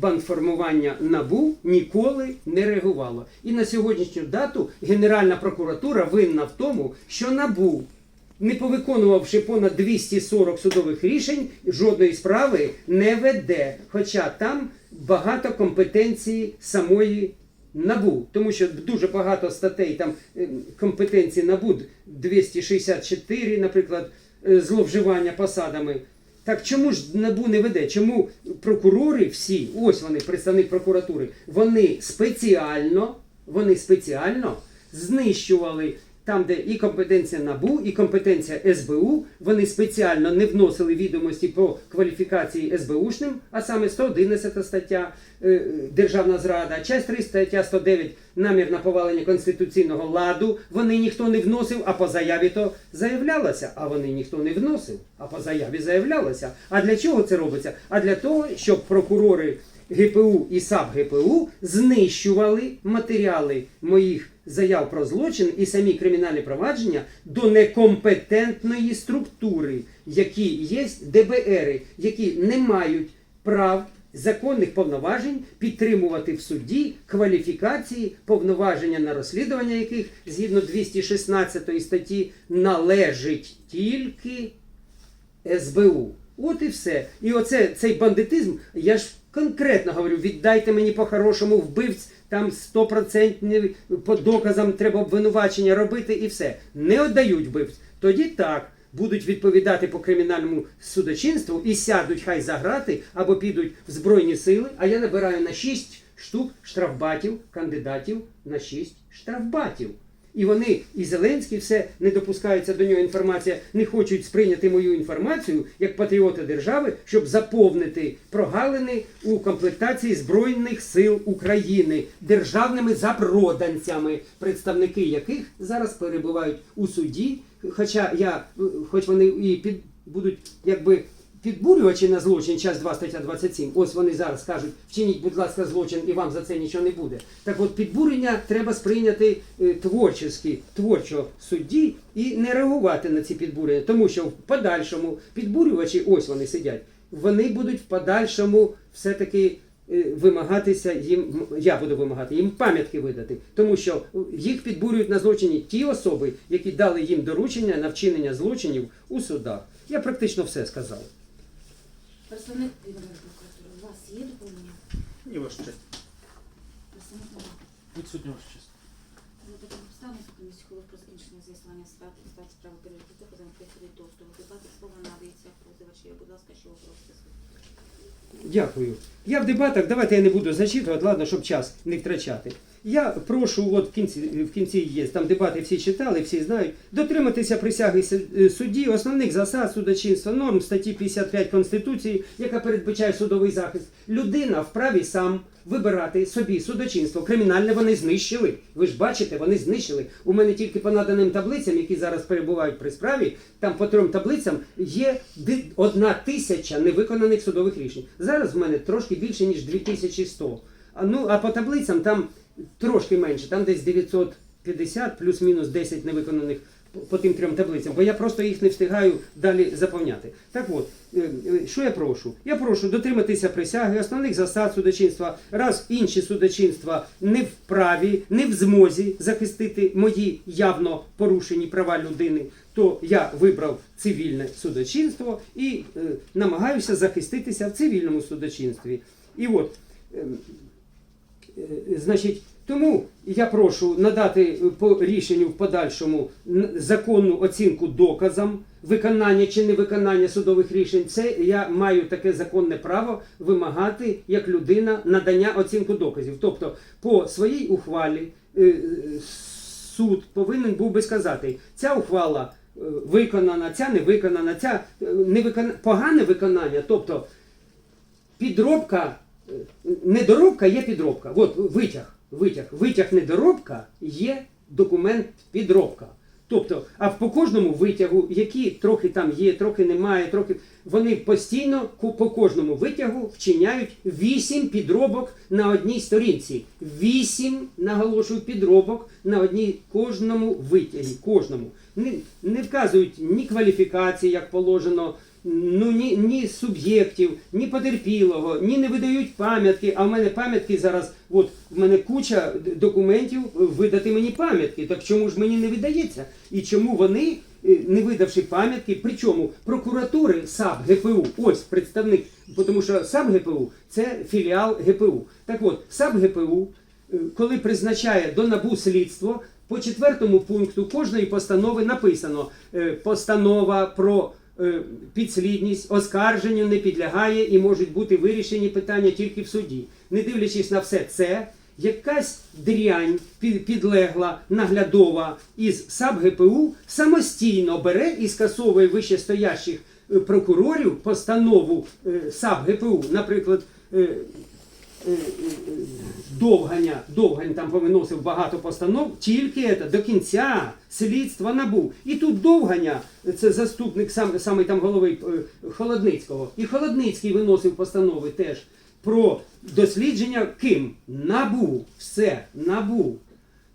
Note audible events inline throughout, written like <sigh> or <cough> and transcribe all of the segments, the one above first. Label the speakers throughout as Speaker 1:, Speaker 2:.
Speaker 1: бандформування НАБУ ніколи не реагувало. І на сьогоднішню дату Генеральна прокуратура винна в тому, що НАБУ, не повиконувавши понад 240 судових рішень, жодної справи не веде. Хоча там багато компетенції самої НАБУ, тому що дуже багато статей там е, компетенції НАБУ 264, наприклад, е, зловживання посадами. Так чому ж НАБУ не веде? Чому прокурори всі, ось вони, представник прокуратури, вони спеціально, вони спеціально знищували там, де і компетенція НАБУ, і компетенція СБУ, вони спеціально не вносили відомості по кваліфікації СБУшним, а саме 111 стаття е, Державна зрада, часть 3 стаття 109 намір на повалення конституційного ладу. Вони ніхто не вносив, а по заяві то заявлялося. А вони ніхто не вносив, а по заяві заявлялося. А для чого це робиться? А для того, щоб прокурори ГПУ і САП ГПУ знищували матеріали моїх заяв про злочин і самі кримінальні провадження до некомпетентної структури, які є ДБРи, які не мають прав. Законних повноважень підтримувати в суді кваліфікації, повноваження на розслідування яких згідно 216 статті належить тільки СБУ. От і все. І оце цей бандитизм, я ж конкретно говорю, віддайте мені по-хорошому вбивць, там 100% по доказам треба обвинувачення робити і все. Не віддають вбивць. Тоді так. Будуть відповідати по кримінальному судочинству і сядуть хай за грати або підуть в Збройні сили, а я набираю на 6 штук штрафбатів, кандидатів на 6 штрафбатів. І вони, і Зеленський, все не допускається до нього інформація, не хочуть сприйняти мою інформацію як патріоти держави, щоб заповнити прогалини у комплектації Збройних сил України державними запроданцями, представники яких зараз перебувають у суді. Хоча я, е, хоч вони і під будуть якби. Підбурювачі на злочин, час 2 стаття 27, ось вони зараз кажуть, вчиніть, будь ласка, злочин і вам за це нічого не буде. Так от підбурення треба сприйняти е, творчески, творчо судді і не реагувати на ці підбурення, тому що в подальшому підбурювачі, ось вони сидять, вони будуть в подальшому все-таки е, вимагатися їм, я буду вимагати їм пам'ятки видати, тому що їх підбурюють на злочині ті особи, які дали їм доручення на вчинення злочинів у судах. Я практично все сказав.
Speaker 2: Представник Генеральної прокуратури, у вас є доповнення?
Speaker 3: Ні, ваша честь.
Speaker 2: Представник нема.
Speaker 3: Відсутня ваша честь.
Speaker 2: За таким обставинам комісії хвилин про закінчення з'ясування стати стати справи перевірки за приходить до того дебати. Слово надається позивачі. Будь ласка, що ви просите?
Speaker 1: Дякую. Я в дебатах, давайте я не буду зачитувати, ладно, щоб час не втрачати. Я прошу, от в кінці, в кінці є, там дебати всі читали, всі знають, дотриматися присяги е, судді, основних засад судочинства, норм статті 55 Конституції, яка передбачає судовий захист. Людина вправі сам вибирати собі судочинство. Кримінальне вони знищили. Ви ж бачите, вони знищили. У мене тільки по наданим таблицям, які зараз перебувають при справі, там по трьом таблицям є одна тисяча невиконаних судових рішень. Зараз в мене трошки більше, ніж 2100. А, ну, а по таблицям там трошки менше, там десь 950 плюс-мінус 10 невиконаних по- тим трьом таблицям, бо я просто їх не встигаю далі заповняти. Так от, е, е, що я прошу? Я прошу дотриматися присяги, основних засад судочинства, раз інші судочинства не вправі, не в змозі захистити мої явно порушені права людини, то я вибрав цивільне судочинство і е, намагаюся захиститися в цивільному судочинстві. І от. ем, Е, Значить, тому я прошу надати е, по рішенню в подальшому законну оцінку доказам виконання чи невиконання судових рішень. Це я маю таке законне право вимагати як людина надання оцінку доказів. Тобто, по своїй ухвалі е, е, суд повинен був би сказати, ця ухвала виконана, ця не виконана, ця не викона... погане виконання. Тобто підробка, недоробка є підробка. От витяг, витяг, витяг недоробка є документ підробка. Тобто, а по кожному витягу, які трохи там є, трохи немає, трохи вони постійно по кожному витягу вчиняють вісім підробок на одній сторінці. Вісім, наголошую, підробок на одній кожному витягі. Кожному. Не, не вказують ні кваліфікації, як положено, ну, ні, ні суб'єктів, ні потерпілого, ні не видають пам'ятки. А в мене пам'ятки зараз, от в мене куча документів е, видати мені пам'ятки. Так чому ж мені не видається? І чому вони, е, не видавши пам'ятки, причому прокуратури САП ГПУ, ось представник, тому що САП ГПУ це філіал ГПУ. Так от, САП ГПУ, е, коли призначає до НАБУ слідство, по четвертому пункту кожної постанови написано постанова про підслідність оскарженню не підлягає і можуть бути вирішені питання тільки в суді. Не дивлячись на все це, якась дрянь підлегла наглядова із САП ГПУ самостійно бере і скасовує вищестоящих е, прокурорів постанову е, САП ГПУ, наприклад. Е, е, Довганя, Довгань там повиносив багато постанов, тільки це, до кінця слідства набув. І тут Довганя, це заступник сам, саме там голови е, Холодницького. І Холодницький виносив постанови теж про дослідження ким? Набув. Все, набув.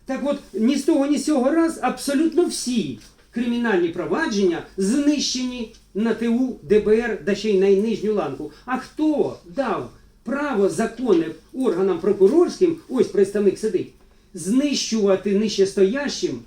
Speaker 1: Так от, ні з того, ні з цього раз абсолютно всі кримінальні провадження знищені на ТУ, ДБР, да ще й на нижню ланку. А хто дав право законне органам прокурорським, ось представник сидить, знищувати нижчестоящим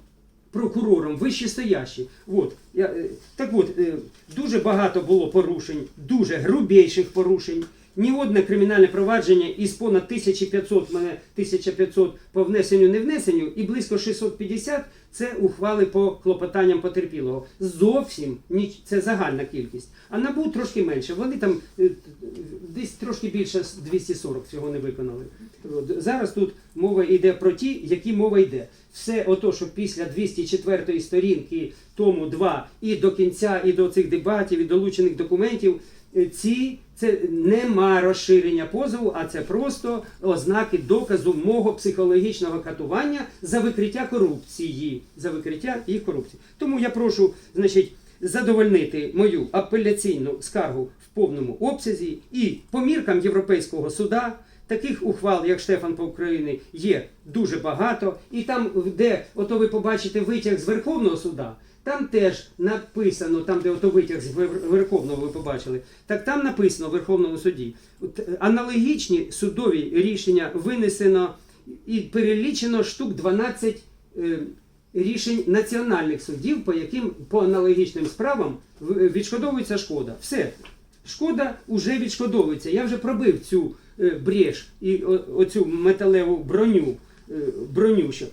Speaker 1: прокурором вищестоящі. От, я, е, так от, е, дуже багато було порушень, дуже грубіших порушень. Ні одне кримінальне провадження із понад 1500, в мене 1500 по внесенню не внесенню, і близько 650 це ухвали по клопотанням потерпілого. Зовсім ніч, це загальна кількість. А набу трошки менше. Вони там е, десь трошки більше з 240 цього не виконали. Зараз тут мова йде про ті, які мова йде. Все ото, що після 204 сторінки тому 2 і до кінця, і до цих дебатів, і долучених документів, ці це нема розширення позову, а це просто ознаки доказу мого психологічного катування за викриття корупції. За викриття їх корупції. Тому я прошу, значить, задовольнити мою апеляційну скаргу в повному обсязі і по міркам Європейського суда. Таких ухвал, як Штефан по Україні, є дуже багато. І там, де ото ви побачите витяг з Верховного суда, там теж написано, там, де ото витяг з Верховного ви побачили, так там написано в Верховному суді. Е, Аналогічні судові рішення винесено і перелічено штук 12 е, рішень національних судів, по яким по аналогічним справам відшкодовується шкода. Все. Шкода вже відшкодовується. Я вже пробив цю е, брєш і о- оцю металеву броню, е, броню що,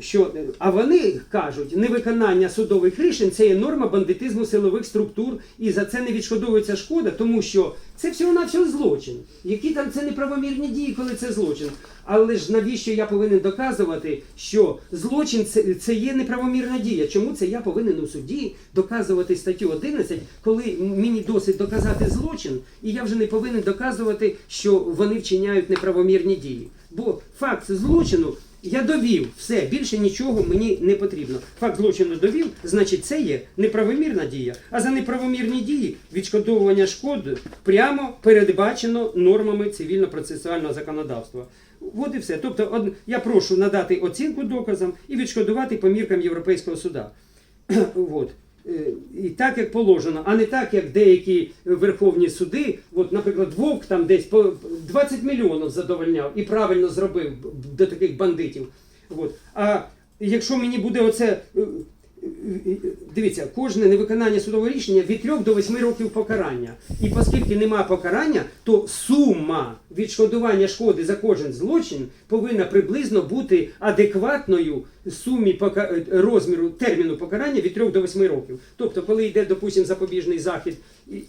Speaker 1: що, а вони кажуть, невиконання судових рішень це є норма бандитизму силових структур, і за це не відшкодовується шкода, тому що це всього навсього злочин. Які там це неправомірні дії, коли це злочин. Але ж навіщо я повинен доказувати, що злочин це, це є неправомірна дія? Чому це я повинен у суді доказувати статтю 11, коли мені досить доказати злочин, і я вже не повинен доказувати, що вони вчиняють неправомірні дії? Бо факт злочину я довів все, більше нічого мені не потрібно. Факт злочину довів, значить, це є неправомірна дія. А за неправомірні дії відшкодовування шкоди прямо передбачено нормами цивільно-процесуального законодавства. От і все. Тобто, я прошу надати оцінку доказам і відшкодувати по міркам Європейського суда. <clears throat> Е, І так, як положено, а не так, як деякі верховні суди, от, наприклад, Вовк там десь по 20 мільйонів задовольняв і правильно зробив до таких бандитів. От. А якщо мені буде оце. Дивіться, кожне невиконання судового рішення від 3 до 8 років покарання. І оскільки немає покарання, то сума відшкодування шкоди за кожен злочин повинна приблизно бути адекватною сумі пока- е, розміру терміну покарання від 3 до 8 років. Тобто, коли йде, допустимо, запобіжний захід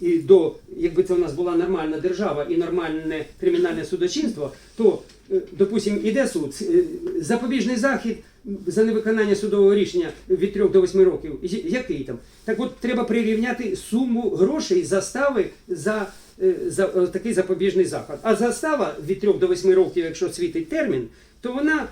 Speaker 1: і, до, якби це у нас була нормальна держава і нормальне кримінальне судочинство, то, допустимо, іде суд, е, запобіжний захід за невиконання судового рішення від 3 до 8 років, який там? Так от треба прирівняти суму грошей застави за, е, за е, такий запобіжний заход. А застава від 3 до 8 років, якщо світить термін, то вона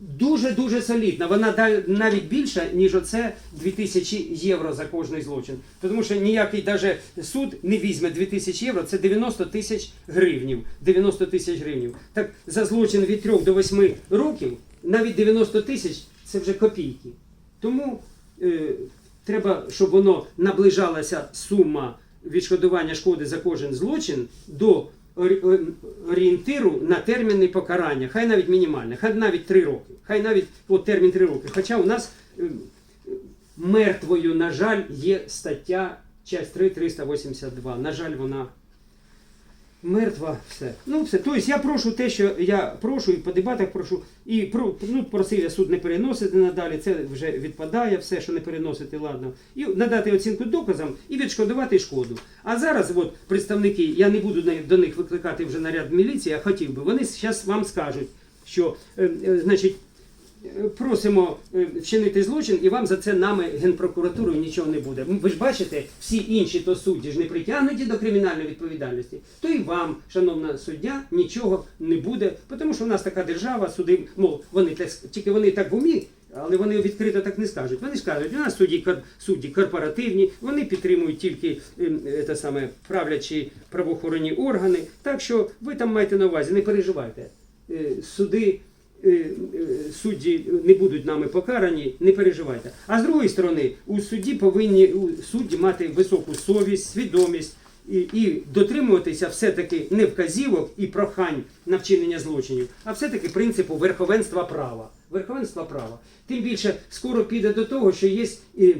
Speaker 1: дуже-дуже солідна. Вона навіть більша, ніж оце 2000 євро за кожний злочин. Тому що ніякий даже суд не візьме 2000 євро, це 90 тисяч гривнів. 90 тисяч гривнів. Так за злочин від 3 до 8 років, навіть 90 тисяч це вже копійки. Тому е, треба, щоб воно наближалася сума відшкодування шкоди за кожен злочин до орієнтиру на терміни покарання, хай навіть мінімальне, хай навіть 3 роки, хай навіть от термін 3 роки. Хоча у нас е, мертвою, на жаль, є стаття часть 3 382. На жаль, вона мертва, все. Ну, все. Тобто я прошу те, що я прошу, і по дебатах прошу, і про, ну, просив я суд не переносити надалі, це вже відпадає, все, що не переносити, ладно. І надати оцінку доказам і відшкодувати шкоду. А зараз, от, представники, я не буду до них викликати вже наряд міліції, я хотів би, вони зараз вам скажуть, що, е, е, значить, Просимо е, вчинити злочин, і вам за це нами генпрокуратурою нічого не буде. Ви ж бачите, всі інші то судді ж не притягнуті до кримінальної відповідальності, то і вам, шановна суддя, нічого не буде, тому що в нас така держава, суди, мов вони тільки вони так в умі. Але вони відкрито так не скажуть. Вони скажуть, у нас судді, судді корпоративні, вони підтримують тільки ем, е, те саме правлячі правоохоронні органи. Так що ви там маєте на увазі, не переживайте. Е, Суди судді не будуть нами покарані, не переживайте. А з другої сторони, у судді повинні у судді мати високу совість, свідомість і, і дотримуватися все-таки не вказівок і прохань на вчинення злочинів, а все-таки принципу верховенства права. Верховенства права. Тим більше скоро піде до того, що є і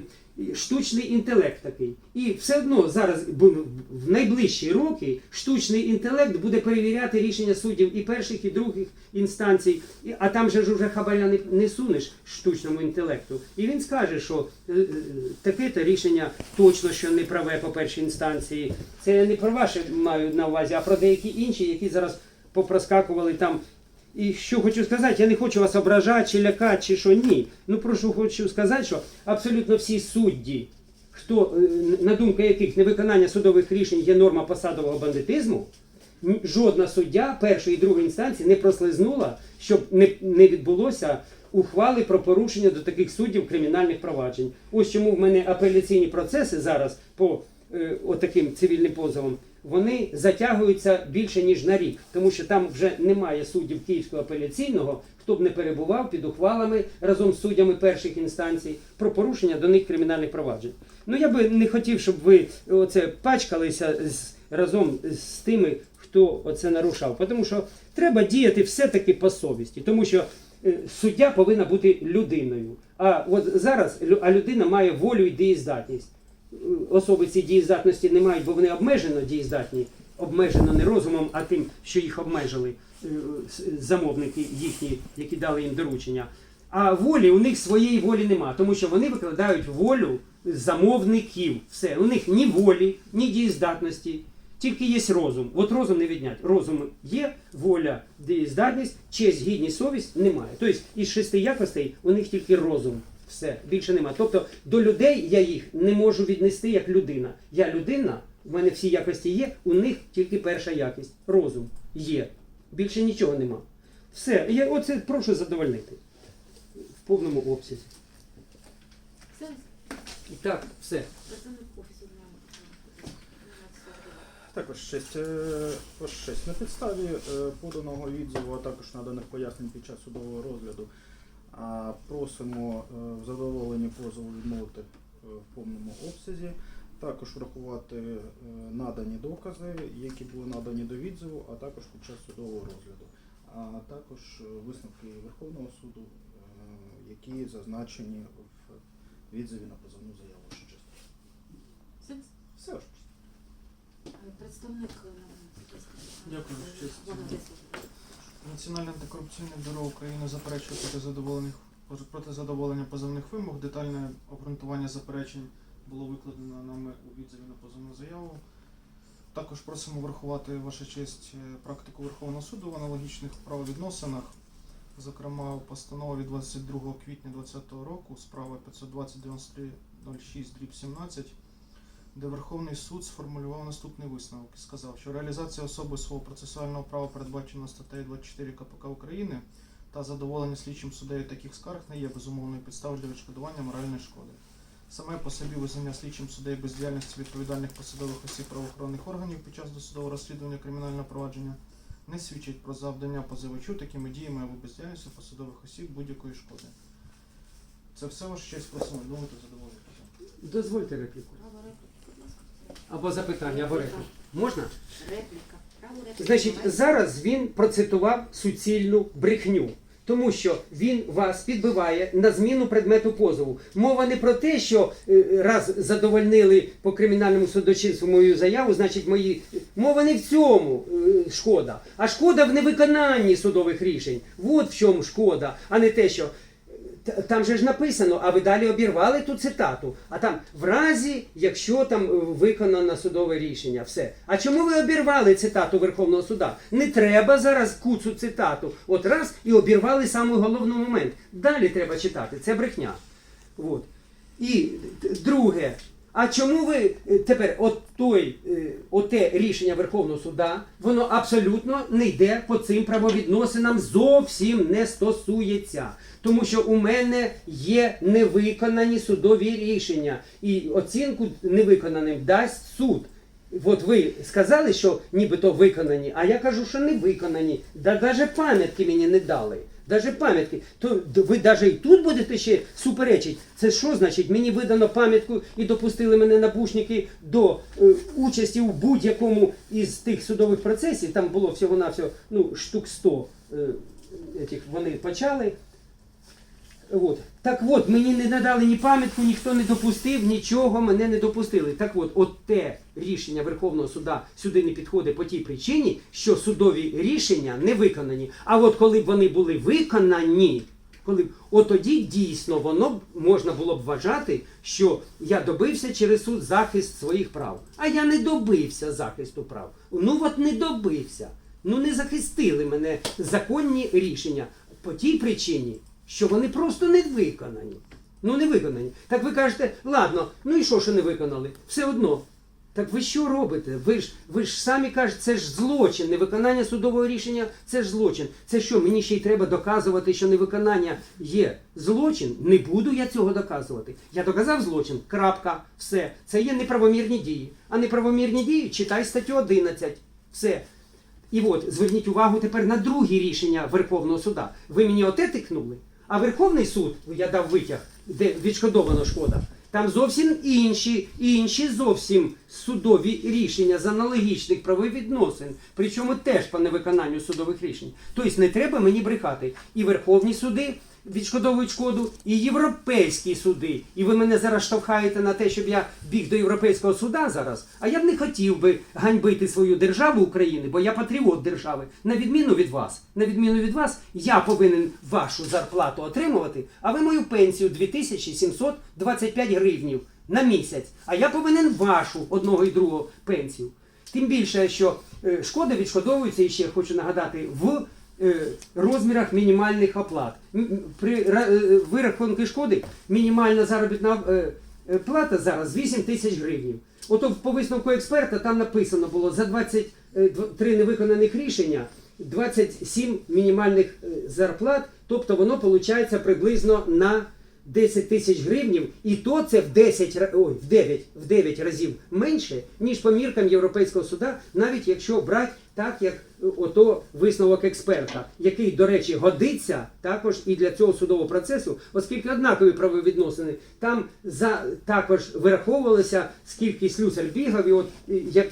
Speaker 1: штучний інтелект такий. І все одно зараз бу- в найближчі роки штучний інтелект буде перевіряти рішення суддів і перших, і других інстанцій. А там же ж уже хабаря не, не сунеш штучному інтелекту. І він скаже, що е, е, таке-то рішення точно що не праве по першій інстанції. Це я не про ваше маю на увазі, а про деякі інші, які зараз попроскакували там. І що хочу сказати, я не хочу вас ображати чи лякати, чи що ні. Ну прошу хочу сказати, що абсолютно всі судді, хто е, на думку яких невиконання судових рішень є норма посадового бандитизму, жодна суддя першої і другої інстанції не прослизнула, щоб не, не відбулося ухвали про порушення до таких суддів кримінальних проваджень. Ось чому в мене апеляційні процеси зараз по е, отаким цивільним позовам. Вони затягуються більше ніж на рік, тому що там вже немає суддів Київського апеляційного, хто б не перебував під ухвалами разом з суддями перших інстанцій про порушення до них кримінальних проваджень. Ну я би не хотів, щоб ви оце пачкалися з, разом з тими, хто оце нарушав. Тому що треба діяти все-таки по совісті, тому що е, суддя повинна бути людиною. А от зараз а людина має волю і дієздатність. Особи ці дієздатності не мають, бо вони обмежено дієздатні, обмежено не розумом, а тим, що їх обмежили е, замовники їхні, які дали їм доручення. А волі у них своєї волі нема, тому що вони викладають волю замовників. Все, у них ні волі, ні дієздатності, тільки є розум. От розум не віднять. Розум є, воля, дієздатність, честь, гідність, совість немає. Тобто із шести якостей у них тільки розум. Все, більше немає. Тобто до людей я їх не можу віднести як людина. Я людина, в мене всі якості є, у них тільки перша якість розум є. Більше нічого нема. Все, я оце прошу задовольнити в повному обсязі. І так, все.
Speaker 3: Також честь, е, честь. На підставі е, поданого відзиву, а також наданих пояснень під час судового розгляду, а, просимо е, в задоволенні позову відмовити е, в повному обсязі. Також врахувати е, надані докази, які були надані до відзиву, а також під час судового розгляду. А також висновки Верховного суду, які зазначені в відзиві на позовну заяву.
Speaker 2: Все,
Speaker 3: Все ж.
Speaker 2: представник
Speaker 3: Дякую,
Speaker 4: Національне антикорупційне бюро України заперечує проти задоволених проти задоволення позовних вимог. Детальне обґрунтування заперечень було викладено нами у відзиві на позовну заяву. Також просимо врахувати ваша честь е, практику Верховного суду в аналогічних правовідносинах. Зокрема, постанова від 22 квітня 2020 року, справа 520-93-06 дріб 17, де Верховний суд сформулював наступний висновок і сказав, що реалізація особи свого процесуального права передбачена статтею 24 КПК України та задоволення слідчим суддею таких скарг не є безумовною підставою для відшкодування моральної шкоди. Саме по собі визнання слідчим суддею бездіяльності відповідальних посадових осіб правоохоронних органів під час досудового розслідування кримінального провадження не свідчить про завдання позивачу такими діями або бездіяльністю посадових осіб будь-якої шкоди. Це все ваше честь просимо відмовити задоволення.
Speaker 1: Дозвольте репліку.
Speaker 2: Право репліки, будь ласка.
Speaker 1: Або запитання, або репліка. Можна?
Speaker 2: Репліка.
Speaker 1: Значить, зараз він процитував суцільну брехню. Тому що він вас підбиває на зміну предмету позову. Мова не про те, що е, раз задовольнили по кримінальному судочинству мою заяву, значить мої. Мова не в цьому е, шкода, а шкода в невиконанні судових рішень. От в чому шкода, а не те, що Там же ж написано, а ви далі обірвали ту цитату. А там в разі, якщо там е, виконано судове рішення, все. А чому ви обірвали цитату Верховного суда? Не треба зараз куцу цитату. От раз і обірвали самий головний момент. Далі треба читати. Це брехня. От. І друге. А чому ви е, тепер от той, е, оте рішення Верховного суда, воно абсолютно не йде по цим правовідносинам, зовсім не стосується. Тому що у мене є невиконані судові рішення, і оцінку невиконаним дасть суд. От ви сказали, що нібито виконані, а я кажу, що не виконані. Да навіть пам'ятки мені не дали. Даже пам'ятки. То ви навіть і тут будете ще суперечити. Це що значить? Мені видано пам'ятку і допустили мене набушники до е, участі у будь-якому із тих судових процесів. Там було всього-навсього ну, штук 100 е, етих, вони почали. От. Так от, мені не надали ні пам'ятку, ніхто не допустив, нічого мене не допустили. Так от, от те рішення Верховного суда сюди не підходить по тій причині, що судові рішення не виконані. А от коли б вони були виконані, коли б, от тоді дійсно воно б можна було б вважати, що я добився через суд захист своїх прав. А я не добився захисту прав. Ну от не добився. Ну не захистили мене законні рішення по тій причині, що вони просто не виконані. Ну не виконані. Так ви кажете, ладно, ну і що, що не виконали? Все одно. Так ви що робите? Ви ж ви ж самі кажете, це ж злочин. Невиконання судового рішення це ж злочин. Це що, мені ще й треба доказувати, що невиконання є злочин? Не буду я цього доказувати. Я доказав злочин. Крапка, все. Це є неправомірні дії. А неправомірні дії читай статтю 11. Все. І от зверніть увагу тепер на другі рішення Верховного суда. Ви мені оте тикнули, а Верховний суд, я дав витяг, де відшкодовано шкода. Там зовсім інші, інші зовсім судові рішення з аналогічних правовідносин, причому теж по невиконанню судових рішень. Тобто не треба мені брехати. І Верховні суди відшкодовують шкоду, і європейські суди. І ви мене зараз штовхаєте на те, щоб я біг до європейського суда зараз. А я б не хотів би ганьбити свою державу України, бо я патріот держави. На відміну від вас, на відміну від вас, я повинен вашу зарплату отримувати, а ви мою пенсію 2725 гривнів на місяць. А я повинен вашу одного і другого пенсію. Тим більше, що е, шкода відшкодовується, і ще хочу нагадати, в розмірах мінімальних оплат. При ра- е, вирахунку шкоди мінімальна заробітна е, е, плата зараз 8 тисяч гривень. Ото по висновку експерта там написано було за 23 невиконаних рішення 27 мінімальних е, зарплат, тобто воно виходить приблизно на 10 тисяч гривнів, і то це в 10, ой, в 9, в 9 разів менше, ніж по міркам Європейського суда, навіть якщо брати так, як е, ото висновок експерта, який, до речі, годиться також і для цього судового процесу, оскільки однакові правовідносини, там за також вираховувалося, скільки слюсар бігав, і от як,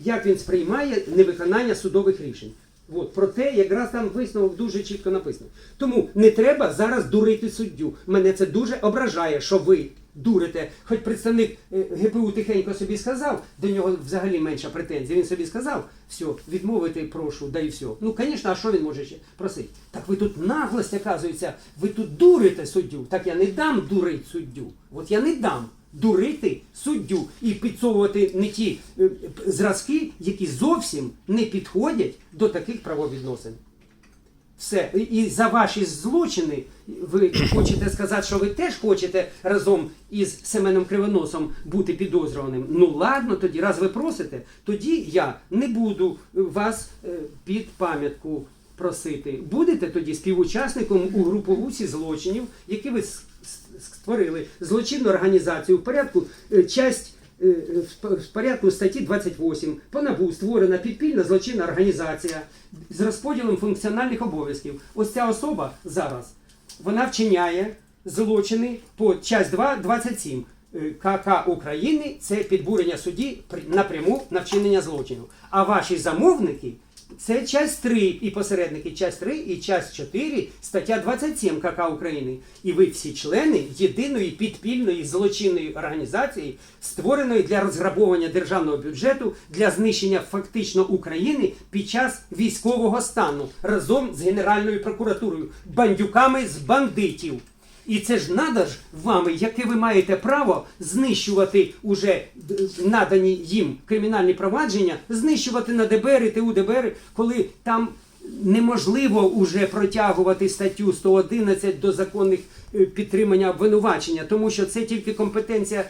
Speaker 1: як він сприймає невиконання судових рішень. От, про те, якраз там висновок дуже чітко написано. Тому не треба зараз дурити суддю. Мене це дуже ображає, що ви дурите. Хоч представник е, ГПУ тихенько собі сказав, до нього взагалі менша претензія. Він собі сказав, все, відмовити прошу, да і все. Ну, звісно, а що він може ще просити? Так ви тут наглость, оказується, ви тут дурите суддю. Так я не дам дурити суддю. От я не дам. Дурити суддю і підсовувати не ті е, зразки, які зовсім не підходять до таких правовідносин. Все. І- за ваші злочини ви хочете сказати, що ви теж хочете разом із Семеном Кривоносом бути підозрюваним. Ну ладно, тоді, раз ви просите, тоді я не буду вас е, під пам'ятку просити. Будете тоді співучасником у груповусі злочинів, які ви створили злочинну організацію в порядку е, часть. Е, в порядку статті 28 по НАБУ створена підпільна злочинна організація з розподілом функціональних обов'язків. Ось ця особа зараз вона вчиняє злочини по часть 2, 27. е, КК України це підбурення судді напряму на вчинення злочину. А ваші замовники це часть 3 і посередники часть 3 і часть 4 стаття 27 КК України. І ви всі члени єдиної підпільної злочинної організації, створеної для розграбовування державного бюджету для знищення фактично України під час військового стану разом з Генеральною прокуратурою, бандюками з бандитів. І це ж надо ж вами, яке ви маєте право знищувати уже надані їм кримінальні провадження, знищувати на ДБР і ТУ ДБР, коли там неможливо уже протягувати статтю 111 до законних е, підтримання обвинувачення, тому що це тільки компетенція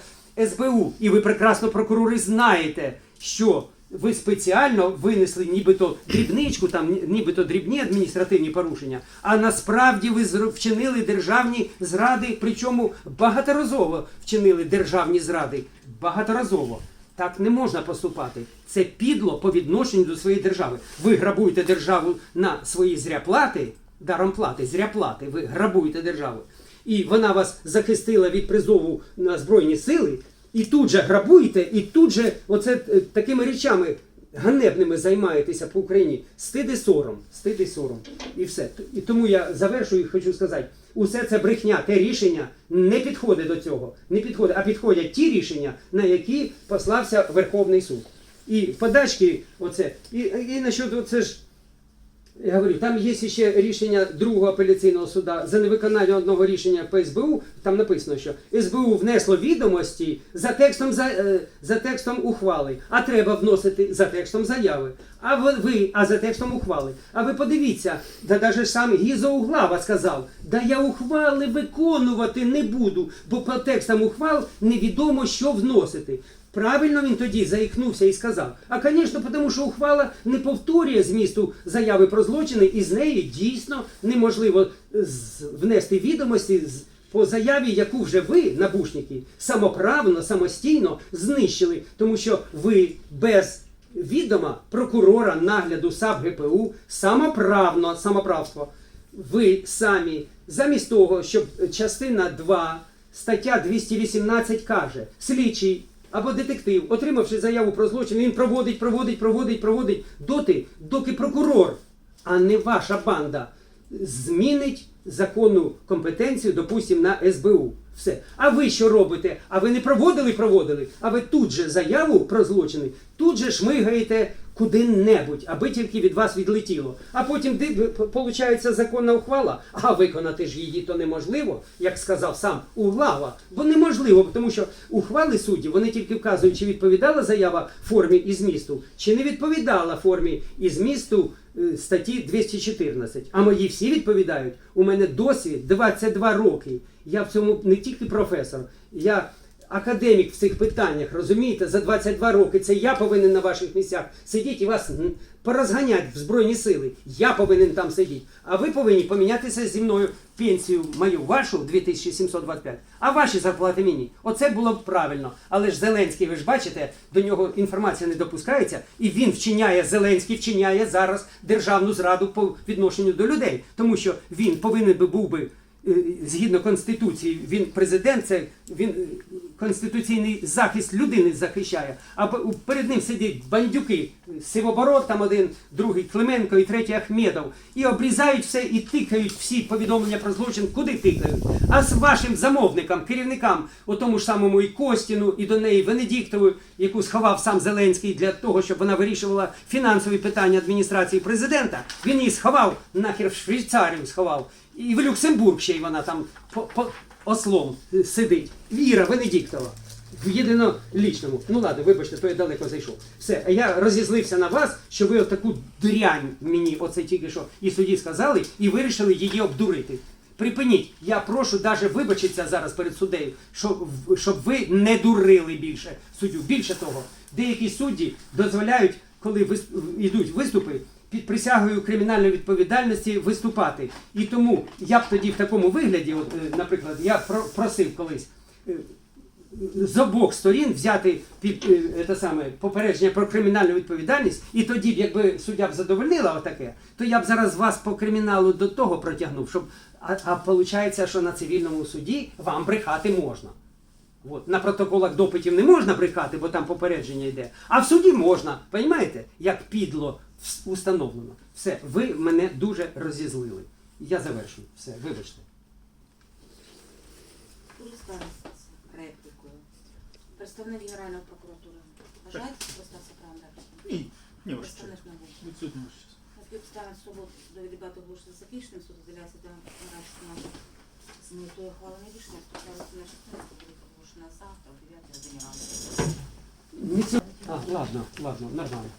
Speaker 1: СБУ. І ви прекрасно, прокурори, знаєте, що ви спеціально винесли нібито дрібничку, там нібито дрібні адміністративні порушення, а насправді ви вчинили державні зради, причому багаторазово вчинили державні зради. Багаторазово. Так не можна поступати. Це підло по відношенню до своєї держави. Ви грабуєте державу на свої зряплати, даром плати, зряплати, ви грабуєте державу. І вона вас захистила від призову на Збройні сили, і тут же грабуєте, і тут же оце е, такими речами ганебними займаєтеся по Україні. Стид і сором, стид і сором. І все. І тому я завершую і хочу сказати, усе це брехня, те рішення не підходить до цього. Не підходить, а підходять ті рішення, на які послався Верховний суд. І подачки, оце, і, і насчет оце ж. Я говорю, там є ще рішення другого апеляційного суда за невиконання одного рішення по СБУ. Там написано, що СБУ внесло відомості за текстом за, е, за текстом ухвали, а треба вносити за текстом заяви. А ви, ви а за текстом ухвали. А ви подивіться, да навіть сам Гізо Углава сказав, да я ухвали виконувати не буду, бо по текстам ухвал невідомо, що вносити. Правильно він тоді заїкнувся і сказав. А звісно, тому що ухвала не повторює змісту заяви про злочини, і з неї дійсно неможливо внести відомості по заяві, яку вже ви, набушники, самоправно, самостійно знищили, тому що ви без відома прокурора нагляду САП ГПУ самоправно, самоправство ви самі, замість того, щоб частина 2, стаття 218 каже, слідчий або детектив, отримавши заяву про злочин, він проводить, проводить, проводить, проводить доти, доки прокурор, а не ваша банда, змінить законну компетенцію, допустим, на СБУ. Все. А ви що робите? А ви не проводили, проводили, а ви тут же заяву про злочини, тут же шмигаєте куди-небудь, аби тільки від вас відлетіло. А потім виходить законна ухвала, а виконати ж її то неможливо, як сказав сам Углава. Бо неможливо, тому що ухвали судді вони тільки вказують, чи відповідала заява формі і змісту, чи не відповідала формі і змісту е, статті 214. А мої всі відповідають. У мене досвід 22 роки. Я в цьому не тільки професор, я академік в цих питаннях, розумієте, за 22 роки це я повинен на ваших місцях сидіти і вас порозганять в Збройні сили. Я повинен там сидіти. А ви повинні помінятися зі мною пенсію мою вашу 2725, а ваші зарплати мені. Оце було б правильно. Але ж Зеленський, ви ж бачите, до нього інформація не допускається, і він вчиняє, Зеленський вчиняє зараз державну зраду по відношенню до людей, тому що він повинен би був би згідно конституції, він президент, це він е, конституційний захист людини захищає. А перед ним сидять бандюки, Сивобород, там один, другий Клименко і третій Ахмедов, і обрізають все і тикають всі повідомлення про злочин, куди тикають. А з вашим замовникам, керівникам, у тому ж самому і Костіну, і до неї Венедіктову, яку сховав сам Зеленський для того, щоб вона вирішувала фінансові питання адміністрації президента, він її сховав нахер в Швейцарію сховав. І в Люксембург ще й вона там по, по ослом сидить. Віра Венедіктова. В єдинолічному. Ну ладно, вибачте, то я далеко зайшов. Все, а я розізлився на вас, що ви отаку дрянь мені оце тільки що і судді сказали, і вирішили її обдурити. Припиніть, я прошу даже вибачитися зараз перед суддею, щоб, щоб ви не дурили більше суддю. Більше того, деякі судді дозволяють, коли вис- йдуть виступи, під присягою кримінальної відповідальності виступати. І тому я б тоді в такому вигляді, от, е, наприклад, я просив колись е, з обох сторін взяти під е, те саме попередження про кримінальну відповідальність, і тоді б, якби суддя б задовольнила отаке, то я б зараз вас по криміналу до того протягнув, щоб а, а виходить, що на цивільному суді вам брехати можна. От. На протоколах допитів не можна брехати, бо там попередження йде. А в суді можна. Понімаєте, як підло установлено. Все, ви мене дуже розізлили. Я завершую. Все, вибачте.
Speaker 2: Реплікою. Представник Генеральної прокуратури. Бажаєте скористатися правом репліки?
Speaker 3: Ні, ні, ваше
Speaker 2: Представник не буде.
Speaker 4: Відсутній ваш час.
Speaker 2: На підставі судові дебати оголошується закінченим, суд з'являється до наразі з метою ухвалення рішення, стосовно на 16 буде оголошена завтра о 9 годині ранку.
Speaker 1: Не А, ладно, ладно, нормально.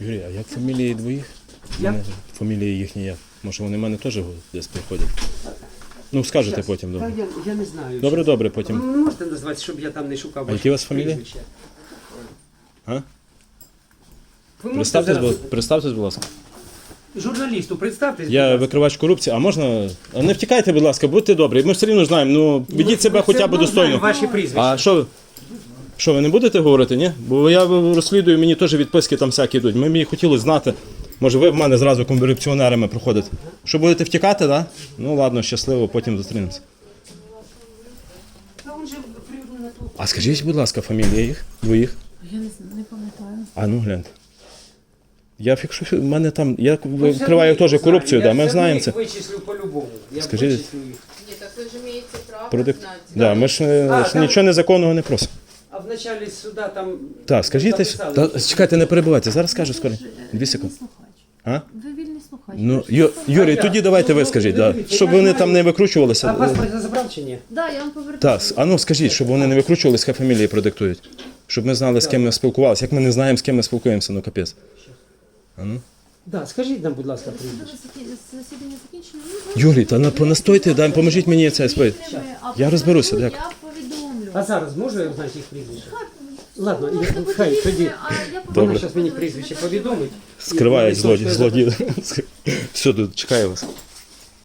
Speaker 5: Юрій, а як фамілії двоїх? Мене фамілії їхні як? Може вони в мене теж десь приходять? Ну, скажете
Speaker 1: Щас.
Speaker 5: потім,
Speaker 1: Та
Speaker 5: добре.
Speaker 1: я, я не знаю.
Speaker 5: Добре, добре,
Speaker 1: Ви
Speaker 5: потім.
Speaker 1: не можете назвати, щоб я там не шукав.
Speaker 5: А які у вас фамілії? А?
Speaker 1: Ви можете
Speaker 5: Представтесь,
Speaker 1: зараз-
Speaker 5: будь- представтесь, будь ласка.
Speaker 1: Журналісту, представтесь.
Speaker 5: Я викривач корупції, а можна. А не втікайте, будь ласка, будьте добрі. Ми все рівно знаємо, ну ведіть себе хоча б достойно.
Speaker 1: Ваші прізвища.
Speaker 5: А що? Що, ви не будете говорити, ні? Бо я розслідую, мені теж відписки там всякі йдуть. Ми мені хотіли знати. Може, ви в мене зразу корупціонерами проходите. Що будете втікати, так? Да? Ну ладно, щасливо, потім зустрінемося. А скажіть, будь ласка, фамілія їх? Двоїх?
Speaker 6: Я не, не пам'ятаю.
Speaker 5: А ну гляньте. Я фіксую, в мене там, я
Speaker 1: Ну,
Speaker 5: викриваю теж корупцію, да, ми знаємо це.
Speaker 1: їх вичислю по-любому. Я
Speaker 5: Скажіть.
Speaker 1: вичислю їх.
Speaker 6: Ні, так ви ж маєте право
Speaker 5: Продик...
Speaker 6: знати.
Speaker 5: Да, ми ж е,
Speaker 1: А,
Speaker 5: ж нічого незаконного не просимо.
Speaker 1: А в началі суда там...
Speaker 5: Так, скажіть, та, чекайте, не перебивайте, зараз скажу скоро. Дві секунди. А?
Speaker 6: Ви вільний слухач.
Speaker 5: Ну, Ю. Юрій, тоді давайте
Speaker 1: ну,
Speaker 5: ви скажіть, да, щоб вони там не викручувалися.
Speaker 1: А паспорт я забрав чи ні?
Speaker 6: Да, я вам поверну.
Speaker 5: Так, а ну скажіть, щоб вони не викручувалися, хай фамілії продиктують. Щоб ми знали, з ким ми спілкувалися. Як ми не знаємо, з ким ми спілкуємося, ну капець. А ну.
Speaker 1: Да, скажіть нам, будь ласка, прізвище.
Speaker 6: засідання закінчено. Ну,
Speaker 5: Юрій, та на понастойте, дай, поможіть мені це спити. Я розберуся, дякую.
Speaker 1: А зараз можу я знати їх прізвище? Ладно,
Speaker 6: Ви
Speaker 1: я- хай тоді. Вона
Speaker 5: Добре.
Speaker 1: зараз мені прізвище повідомить. Скриває
Speaker 5: злодій, злодій. Все, тут чекаю вас.